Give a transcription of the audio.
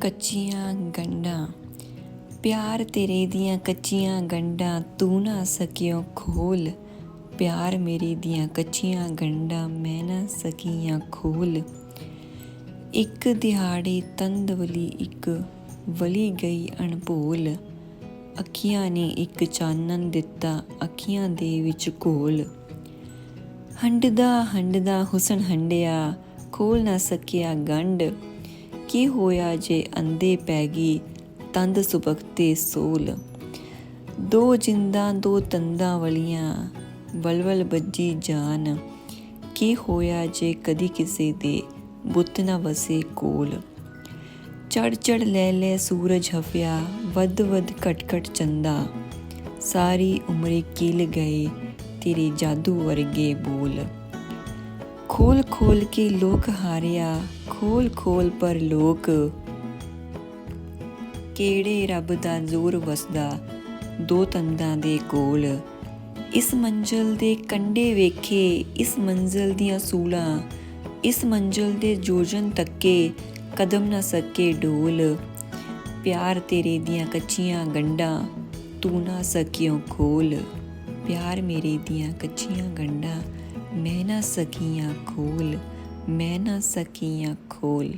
ਕੱਚੀਆਂ ਗੰਢਾਂ ਪਿਆਰ ਤੇਰੇ ਦੀਆਂ ਕੱਚੀਆਂ ਗੰਢਾਂ ਤੂੰ ਨਾ ਸਕਿਓ ਖੋਲ। ਪਿਆਰ ਮੇਰੀ ਦੀਆਂ ਕੱਚੀਆਂ ਗੰਢਾਂ ਮੈਂ ਨਾ ਸਕੀਆਂ ਖੋਲ। ਇੱਕ ਦਿਹਾੜੇ ਤੰਦਵਲੀ ਇੱਕ ਵਲੀ ਗਈ ਅਣਭੋਲ। ਅੱਖੀਆਂ ਨੇ ਇੱਕ ਚਾਨਣ ਦਿੱਤਾ ਅੱਖੀਆਂ ਦੇ ਵਿੱਚ ਘੋਲ ਹੰਡਦਾ ਹੰਡਦਾ ਹੁਸਨ ਹੰਡਿਆ, ਖੋਲ ਨਾ ਸਕਿਆ ਗੰਢ। ਕੀ ਹੋਇਆ ਜੇ ਅੰਦੇ ਪੈ ਗਈ ਤੰਦ ਸੁਬਕਤੇ ਸੋਲ? ਦੋ ਜਿੰਦਾਂ ਦੋ ਤੰਦਾਂ ਵਲੀਆਂ ਵਲਵਲ ਬੱਜੀ ਜਾਨ। ਕੀ ਹੋਇਆ ਜੇ ਕਦੀ ਕਿਸੇ ਦੇ ਬੁੱਤ ਨਾ ਵਸੇ ਕੋਲ? ਚੜ ਚੜ ਲੈ ਲੈ ਸੂਰਜ ਹਫਿਆ, ਵੱਧ ਵੱਧ ਘਟ ਘਟ ਚੰਦਾ। ਸਾਰੀ ਉਮਰੇ ਕਿਲ ਗਏ ਤੇਰੇ ਜਾਦੂ ਵਰਗੇ ਬੋਲ। ਖੋਲ ਖੋਲ ਕੇ ਲੋਕ ਹਾਰਿਆ, ਖੋਲ ਖੋਲ ਪਰ ਲੋਕ ਕਿਹੜੇ ਰੱਬ ਦਾ ਜ਼ੋਰ ਵਸਦਾ, ਦੋ ਤੰਦਾਂ ਦੇ ਕੋਲ। ਇਸ ਮੰਜ਼ਲ ਦੇ ਕੰਡੇ ਵੇਖੇ, ਇਸ ਮੰਜ਼ਲ ਦੀਆਂ ਸੂਲਾਂ, ਇਸ ਮੰਜ਼ਲ ਦੇ ਜੋਜਨ ਤੱਕੇ, ਕਦਮ ਨਾ ਸਕੇ ਡੋਲ ਪਿਆਰ ਤੇਰੇ ਦੀਆਂ ਕੱਚੀਆਂ ਗੰਢਾਂ, ਤੂੰ ਨਾ ਸਕਿਓ ਖੋਲ। ਪਿਆਰ ਮੇਰੇ ਦੀਆਂ ਕੱਚੀਆਂ ਗੰਢਾਂ ਨਾ ਸਕੀਆਂ ਖੋਲ ਮੈਂ ਨਾ ਸਕੀਆਂ ਖੋਲ।